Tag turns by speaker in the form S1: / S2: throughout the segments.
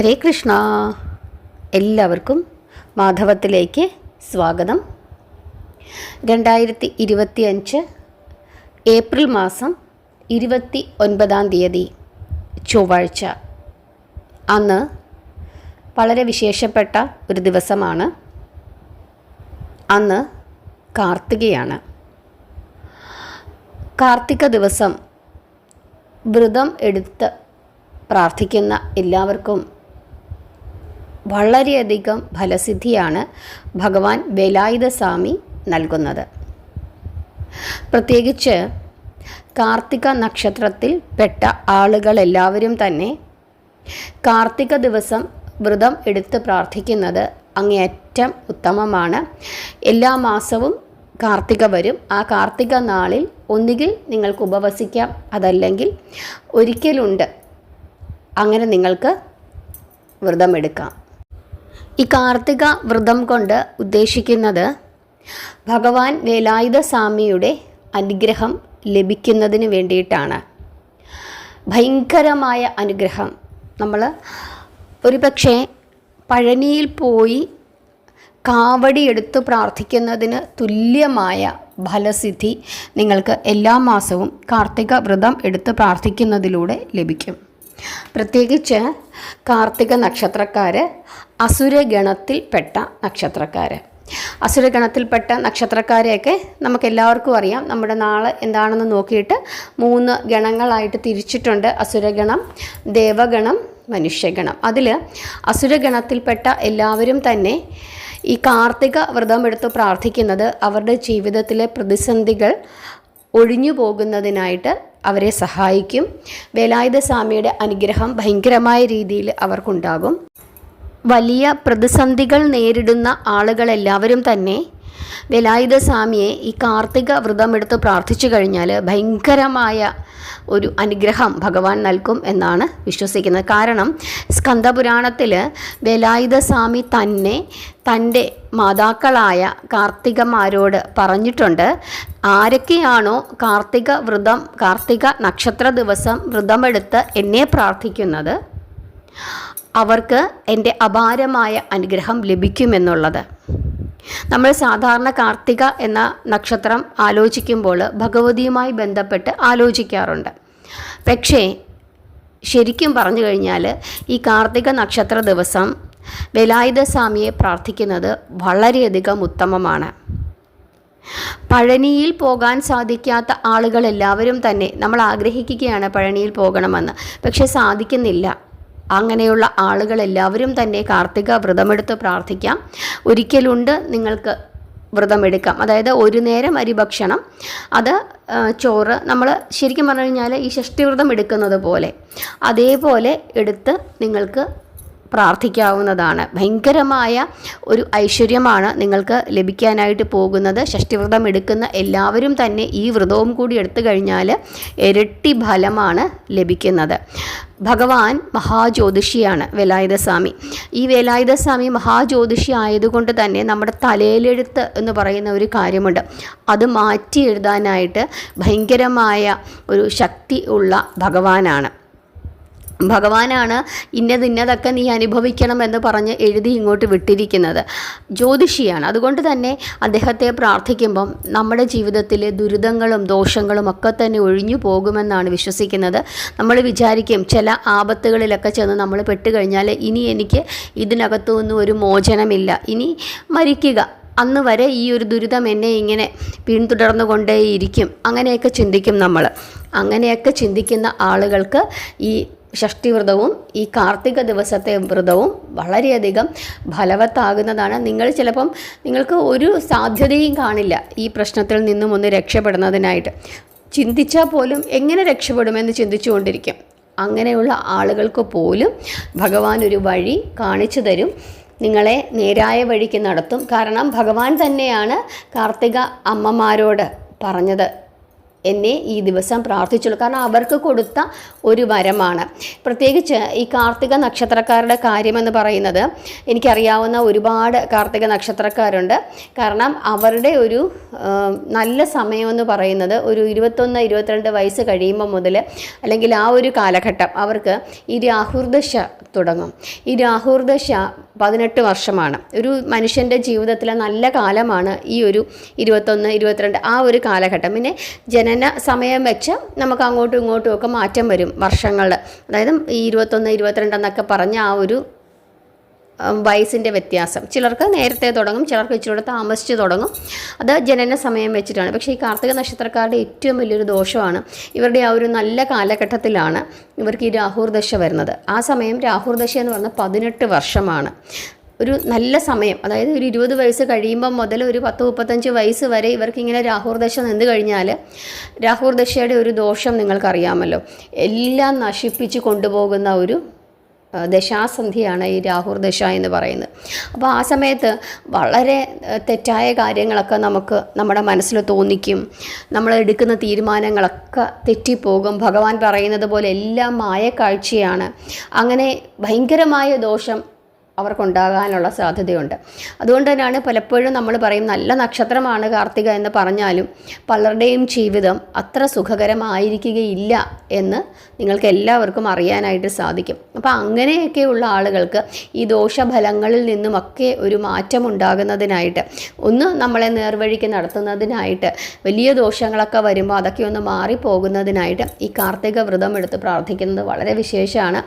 S1: ഹരേ കൃഷ്ണ. എല്ലാവർക്കും മാധവത്തിലേക്ക് സ്വാഗതം. രണ്ടായിരത്തി ഇരുപത്തി അഞ്ച് ഏപ്രിൽ മാസം ഇരുപത്തി ഒൻപതാം തീയതി ചൊവ്വാഴ്ച. അന്ന് വളരെ വിശേഷപ്പെട്ട ഒരു ദിവസമാണ്. അന്ന് കാർത്തികയാണ്. കാർത്തിക ദിവസം വ്രതം എടുത്ത് പ്രാർത്ഥിക്കുന്ന എല്ലാവർക്കും വളരെയധികം ഫലസിദ്ധിയാണ് ഭഗവാൻ വേലായുധ സ്വാമി നൽകുന്നത്. പ്രത്യേകിച്ച് കാർത്തിക നക്ഷത്രത്തിൽ പെട്ട ആളുകളെല്ലാവരും തന്നെ കാർത്തിക ദിവസം വ്രതം എടുത്ത് പ്രാർത്ഥിക്കുന്നത് അങ്ങേയറ്റം ഉത്തമമാണ്. എല്ലാ മാസവും കാർത്തിക വരും. ആ കാർത്തിക നാളിൽ ഒന്നുകിൽ നിങ്ങൾക്ക് ഉപവസിക്കാം അതല്ലെങ്കിൽ ഒരിക്കലുണ്ട്. അങ്ങനെ നിങ്ങൾക്ക് വ്രതമെടുക്കാം. ഈ കാർത്തിക വ്രതം കൊണ്ട് ഉദ്ദേശിക്കുന്നത് ഭഗവാൻ വേലായുധ സ്വാമിയുടെ അനുഗ്രഹം ലഭിക്കുന്നതിന് വേണ്ടിയിട്ടാണ്. ഭയങ്കരമായ അനുഗ്രഹം. നമ്മൾ ഒരു പക്ഷേ പഴനിയിൽ പോയി കാവടി എടുത്ത് പ്രാർത്ഥിക്കുന്നതിന് തുല്യമായ ഫലസിദ്ധി നിങ്ങൾക്ക് എല്ലാ മാസവും കാർത്തിക വ്രതം എടുത്ത് പ്രാർത്ഥിക്കുന്നതിലൂടെ ലഭിക്കും. പ്രത്യേകിച്ച് കാർത്തിക നക്ഷത്രക്കാർ അസുരഗണത്തിൽപ്പെട്ട നക്ഷത്രക്കാർ അസുരഗണത്തിൽപ്പെട്ട നക്ഷത്രക്കാരെയൊക്കെ നമുക്ക് എല്ലാവർക്കും അറിയാം. നമ്മുടെ നാളെ എന്താണെന്ന് നോക്കിയിട്ട് മൂന്ന് ഗണങ്ങളായിട്ട് തിരിച്ചിട്ടുണ്ട്. അസുരഗണം ദേവഗണം മനുഷ്യഗണം. അതിൽ അസുരഗണത്തിൽപ്പെട്ട എല്ലാവരും തന്നെ ഈ കാർത്തിക വ്രതം വ്രതമെടുത്ത് പ്രാർത്ഥിക്കുന്നത് അവരുടെ ജീവിതത്തിലെ പ്രതിസന്ധികൾ ഒഴിഞ്ഞു പോകുന്നതിനായിട്ട് അവരെ സഹായിക്കും. വേലായുധ സ്വാമിയുടെ അനുഗ്രഹം ഭയങ്കരമായ രീതിയിൽ അവർക്കുണ്ടാകും. വലിയ പ്രതിസന്ധികൾ നേരിടുന്ന ആളുകളെല്ലാവരും തന്നെ വേലായുധ സ്വാമിയെ ഈ കാർത്തിക വ്രതമെടുത്ത് പ്രാർത്ഥിച്ചു കഴിഞ്ഞാൽ ഭയങ്കരമായ ഒരു അനുഗ്രഹം ഭഗവാൻ നൽകും എന്നാണ് വിശ്വസിക്കുന്നത്. കാരണം സ്കന്ദപുരാണത്തിൽ വേലായുധ സ്വാമി തന്നെ തന്റെ മാതാക്കളായ കാർത്തികമാരോട് പറഞ്ഞിട്ടുണ്ട് ആരൊക്കെയാണോ കാർത്തിക വ്രതം കാർത്തിക നക്ഷത്ര ദിവസം വ്രതമെടുത്ത് എന്നെ പ്രാർത്ഥിക്കുന്നത്? അവർക്ക് എന്റെ അപാരമായ അനുഗ്രഹം ലഭിക്കുമെന്നുള്ളത്. നമ്മൾ സാധാരണ കാർത്തിക എന്ന നക്ഷത്രം ആലോചിക്കുമ്പോൾ ഭഗവതിയുമായി ബന്ധപ്പെട്ട് ആലോചിക്കാറുണ്ട്. പക്ഷേ ശരിക്കും പറഞ്ഞു കഴിഞ്ഞാൽ ഈ കാർത്തിക നക്ഷത്ര ദിവസം വേലായുധ സ്വാമിയെ പ്രാർത്ഥിക്കുന്നത് വളരെയധികം ഉത്തമമാണ്. പഴനിയിൽ പോകാൻ സാധിക്കാത്ത ആളുകളെല്ലാവരും തന്നെ നമ്മൾ ആഗ്രഹിക്കുകയാണ് പഴനിയിൽ പോകണമെന്ന്. പക്ഷെ സാധിക്കുന്നില്ല. അങ്ങനെയുള്ള ആളുകൾ എല്ലാവരും തന്നെ കാർത്തിക വ്രതമെടുത്ത് പ്രാർത്ഥിക്കാം. ഒരിക്കലുണ്ട് നിങ്ങൾക്ക് വ്രതമെടുക്കാം. അതായത് ഒരു നേരം അരി ഭക്ഷണം അത് ചോറ് നമ്മൾ ശരിക്കും പറഞ്ഞു കഴിഞ്ഞാൽ ഈ ഷഷ്ടി വ്രതം എടുക്കുന്നത് പോലെ. അതേപോലെ എടുത്ത് നിങ്ങൾക്ക് പ്രാർത്ഥിക്കാവുന്നതാണ്. ഭയങ്കരമായ ഒരു ഐശ്വര്യമാണ് നിങ്ങൾക്ക് ലഭിക്കാനായിട്ട് പോകുന്നത്. ഷഷ്ടിവ്രതം എടുക്കുന്ന എല്ലാവരും തന്നെ ഈ വ്രതവും കൂടി എടുത്തു കഴിഞ്ഞാൽ ഇരട്ടി ഫലമാണ് ലഭിക്കുന്നത്. ഭഗവാൻ മഹാജ്യോതിഷിയാണ് വേലായുധ സ്വാമി ഈ വേലായുധ സ്വാമി മഹാജ്യോതിഷി ആയതുകൊണ്ട് തന്നെ നമ്മുടെ തലയിലെഴുത്ത് എന്ന് പറയുന്ന ഒരു കാര്യമുണ്ട്. അത് മാറ്റി എഴുതാനായിട്ട് ഭയങ്കരമായ ഒരു ശക്തി ഉള്ള ഭഗവാനാണ്. ഭഗവാനാണ് ഇന്നത് ഇന്നതൊക്കെ നീ അനുഭവിക്കണം എന്ന് പറഞ്ഞ് എഴുതി ഇങ്ങോട്ട് വിട്ടിരിക്കുന്നത്. ജ്യോതിഷിയാണ്. അതുകൊണ്ട് തന്നെ അദ്ദേഹത്തെ പ്രാർത്ഥിക്കുമ്പം നമ്മുടെ ജീവിതത്തിലെ ദുരിതങ്ങളും ദോഷങ്ങളും ഒക്കെ തന്നെ ഒഴിഞ്ഞു പോകുമെന്നാണ് വിശ്വസിക്കുന്നത്. നമ്മൾ വിചാരിക്കും ചില ആപത്തുകളിലൊക്കെ ചെന്ന് നമ്മൾ പെട്ടുകഴിഞ്ഞാൽ ഇനി എനിക്ക് ഇതിനകത്തുനിന്നും ഒരു മോചനമില്ല. ഇനി മരിക്കുക. അന്ന് വരെ ഈ ഒരു ദുരിതം എന്നെ ഇങ്ങനെ പിന്തുടർന്നു കൊണ്ടേയിരിക്കും അങ്ങനെയൊക്കെ ചിന്തിക്കും നമ്മൾ. അങ്ങനെയൊക്കെ ചിന്തിക്കുന്ന ആളുകൾക്ക് ഈ ഷഷ്ടിവ്രതവും ഈ കാർത്തിക ദിവസത്തെ വ്രതവും വളരെയധികം ഫലവത്താകുന്നതാണ്. നിങ്ങൾ ചിലപ്പം നിങ്ങൾക്ക് ഒരു സാധ്യതയും കാണില്ല ഈ പ്രശ്നത്തിൽ നിന്നും ഒന്ന് രക്ഷപ്പെടുന്നതിനായിട്ട്. ചിന്തിച്ചാൽ പോലും എങ്ങനെ രക്ഷപ്പെടുമെന്ന് ചിന്തിച്ചുകൊണ്ടിരിക്കും. അങ്ങനെയുള്ള ആളുകൾക്ക് പോലും ഭഗവാൻ ഒരു വഴി കാണിച്ചു തരും. നിങ്ങളെ നേരായ വഴിക്ക് നടത്തും. കാരണം ഭഗവാൻ തന്നെയാണ് കാർത്തിക അമ്മമാരോട് പറഞ്ഞത്. എന്നെ ഈ ദിവസം പ്രാർത്ഥിച്ചുള്ളൂ. കാരണം അവർക്ക് കൊടുത്ത ഒരു വരമാണ്. പ്രത്യേകിച്ച് ഈ കാർത്തിക നക്ഷത്രക്കാരുടെ കാര്യമെന്ന് പറയുന്നത് എനിക്കറിയാവുന്ന ഒരുപാട് കാർത്തിക നക്ഷത്രക്കാരുണ്ട്. കാരണം അവരുടെ ഒരു നല്ല സമയമെന്ന് പറയുന്നത് ഒരു ഇരുപത്തൊന്ന് ഇരുപത്തിരണ്ട് വയസ്സ് കഴിയുമ്പോൾ മുതൽ അല്ലെങ്കിൽ ആ ഒരു കാലഘട്ടം അവർക്ക് ഈ രാഹുർദശ തുടങ്ങും. ഈ രാഹുർദശ പതിനെട്ട് വർഷമാണ്. ഒരു മനുഷ്യന്റെ ജീവിതത്തിലെ നല്ല കാലമാണ് ഈ ഒരു ഇരുപത്തൊന്ന് ഇരുപത്തിരണ്ട് ആ ഒരു കാലഘട്ടം. പിന്നെ ജനന സമയം വെച്ച് നമുക്ക് അങ്ങോട്ടും ഇങ്ങോട്ടും ഒക്കെ മാറ്റം വരും വർഷങ്ങൾ അതായത് ഈ ഇരുപത്തൊന്ന് ഇരുപത്തിരണ്ട് എന്നൊക്കെ പറഞ്ഞ ആ ഒരു വയസ്സിന്റെ വ്യത്യാസം. ചിലർക്ക് നേരത്തെ തുടങ്ങും ചിലർക്ക് ഇച്ചിരി താമസിച്ച് തുടങ്ങും. അത് ജനന സമയം വെച്ചിട്ടാണ്. പക്ഷേ ഈ കാർത്തിക നക്ഷത്രക്കാരുടെ ഏറ്റവും വലിയൊരു ദോഷമാണ് ഇവരുടെ ആ ഒരു നല്ല കാലഘട്ടത്തിലാണ് ഇവർക്ക് ഈ രാഹുർദശ വരുന്നത്. ആ സമയം രാഹുർദശ എന്ന് പറഞ്ഞാൽ പതിനെട്ട് വർഷമാണ്. ഒരു നല്ല സമയം. അതായത് ഒരു ഇരുപത് വയസ്സ് കഴിയുമ്പം മുതൽ ഒരു പത്ത് മുപ്പത്തഞ്ച് വയസ്സ് വരെ ഇവർക്കിങ്ങനെ രാഹുർ ദശ നിന്ന് കഴിഞ്ഞാൽ രാഹുർദശയുടെ ഒരു ദോഷം നിങ്ങൾക്കറിയാമല്ലോ. എല്ലാം നശിപ്പിച്ച് കൊണ്ടുപോകുന്ന ഒരു ദശാസന്ധിയാണ് ഈ രാഹുർ ദശ എന്ന് പറയുന്നത്. അപ്പോൾ ആ സമയത്ത് വളരെ തെറ്റായ കാര്യങ്ങളൊക്കെ നമുക്ക് നമ്മുടെ മനസ്സിൽ തോന്നിക്കും. നമ്മൾ എടുക്കുന്ന തീരുമാനങ്ങളൊക്കെ തെറ്റിപ്പോകും. ഭഗവാൻ പറയുന്നത് പോലെ എല്ലാം മായക്കാഴ്ചയാണ്. അങ്ങനെ ഭയങ്കരമായ ദോഷം അവർക്കുണ്ടാകാനുള്ള സാധ്യതയുണ്ട്. അതുകൊണ്ട് തന്നെയാണ് പലപ്പോഴും നമ്മൾ പറയും നല്ല നക്ഷത്രമാണ് കാർത്തിക എന്ന് പറഞ്ഞാലും പലരുടെയും ജീവിതം അത്ര സുഖകരമായിരിക്കുകയില്ല എന്ന് നിങ്ങൾക്ക് എല്ലാവർക്കും അറിയാനായിട്ട് സാധിക്കും. അപ്പോൾ അങ്ങനെയൊക്കെയുള്ള ആളുകൾക്ക് ഈ ദോഷഫലങ്ങളിൽ നിന്നുമൊക്കെ ഒരു മാറ്റം ഉണ്ടാകുന്നതിനായിട്ട് ഒന്ന് നമ്മളെ നേർവഴിക്ക് നടത്തുന്നതിനായിട്ട് വലിയ ദോഷങ്ങളൊക്കെ വരുമ്പോൾ അതൊക്കെ ഒന്ന് മാറിപ്പോകുന്നതിനായിട്ട് ഈ കാർത്തിക വ്രതം എടുത്ത് പ്രാർത്ഥിക്കുന്നത് വളരെ വിശേഷമാണ്.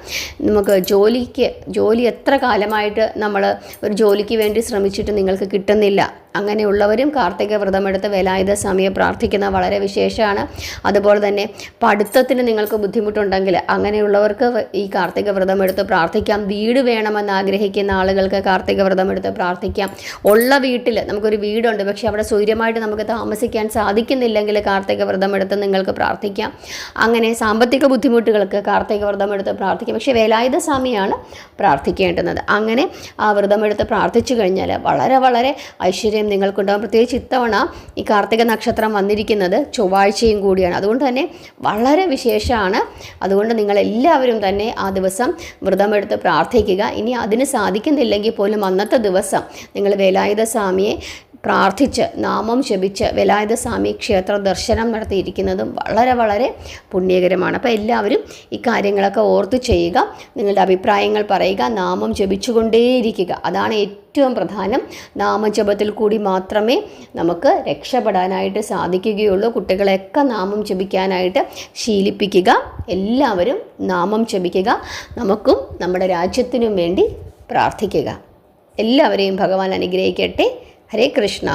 S1: നമുക്ക് ജോലിക്ക് ജോലി എത്ര കാലമായിട്ട് നമ്മൾ ഒരു ജോലിക്ക് വേണ്ടി ശ്രമിച്ചിട്ട് നിങ്ങൾക്ക് കിട്ടുന്നില്ല. അങ്ങനെയുള്ളവരും കാർത്തിക വ്രതമെടുത്ത് വേലായുധ സ്വാമിയെ പ്രാർത്ഥിക്കുന്ന വളരെ വിശേഷമാണ്. അതുപോലെ തന്നെ പഠിത്തത്തിന് നിങ്ങൾക്ക് ബുദ്ധിമുട്ടുണ്ടെങ്കിൽ അങ്ങനെയുള്ളവർക്ക് ഈ കാർത്തിക വ്രതമെടുത്ത് പ്രാർത്ഥിക്കാം. വീട് വേണമെന്ന് ആഗ്രഹിക്കുന്ന ആളുകൾക്ക് കാർത്തിക വ്രതമെടുത്ത് പ്രാർത്ഥിക്കാം. ഉള്ള വീട്ടിൽ നമുക്കൊരു വീടുണ്ട് പക്ഷേ അവിടെ സൂര്യമായിട്ട് നമുക്ക് താമസിക്കാൻ സാധിക്കുന്നില്ലെങ്കിൽ കാർത്തിക വ്രതമെടുത്ത് നിങ്ങൾക്ക് പ്രാർത്ഥിക്കാം. അങ്ങനെ സാമ്പത്തിക ബുദ്ധിമുട്ടുകൾക്ക് കാർത്തിക വ്രതമെടുത്ത് പ്രാർത്ഥിക്കാം. പക്ഷേ വേലായുധ സ്വാമിയാണ് പ്രാർത്ഥിക്കേണ്ടുന്നത്. അങ്ങനെ ആ വ്രതമെടുത്ത് പ്രാർത്ഥിച്ചു കഴിഞ്ഞാൽ വളരെ വളരെ ഐശ്വര്യം നിങ്ങൾക്കുണ്ടാകും പ്രത്യേകിച്ച് ഇത്തവണ ഈ കാർത്തിക നക്ഷത്രം വന്നിരിക്കുന്നത് ചൊവ്വാഴ്ചയും കൂടിയാണ്. അതുകൊണ്ട് തന്നെ വളരെ വിശേഷമാണ്. അതുകൊണ്ട് നിങ്ങളെല്ലാവരും തന്നെ ആ ദിവസം വ്രതമെടുത്ത് പ്രാർത്ഥിക്കുക. ഇനി അതിന് സാധിക്കുന്നില്ലെങ്കിൽ പോലും അന്നത്തെ ദിവസം നിങ്ങൾ വേലായുധ സ്വാമിയെ പ്രാർത്ഥിച്ച് നാമം ശപിച്ച് വേലായുധ സ്വാമി ക്ഷേത്ര ദർശനം നടത്തിയിരിക്കുന്നതും വളരെ വളരെ പുണ്യകരമാണ്. അപ്പോൾ എല്ലാവരും ഈ കാര്യങ്ങളൊക്കെ ഓർത്ത് ചെയ്യുക നിങ്ങളുടെ അഭിപ്രായങ്ങൾ പറയുക നാമം ജപിച്ചുകൊണ്ടേയിരിക്കുക. അതാണ് ഏറ്റവും പ്രധാനം. നാമജപത്തിൽ കൂടി മാത്രമേ നമുക്ക് രക്ഷപ്പെടാനായിട്ട് സാധിക്കുകയുള്ളൂ. കുട്ടികളെയൊക്കെ നാമം ജപിക്കാനായിട്ട് ശീലിപ്പിക്കുക. എല്ലാവരും നാമം ജപിക്കുക. നമുക്കും നമ്മുടെ രാജ്യത്തിനും വേണ്ടി പ്രാർത്ഥിക്കുക. എല്ലാവരെയും ഭഗവാൻ അനുഗ്രഹിക്കട്ടെ. ഹരേ കൃഷ്ണ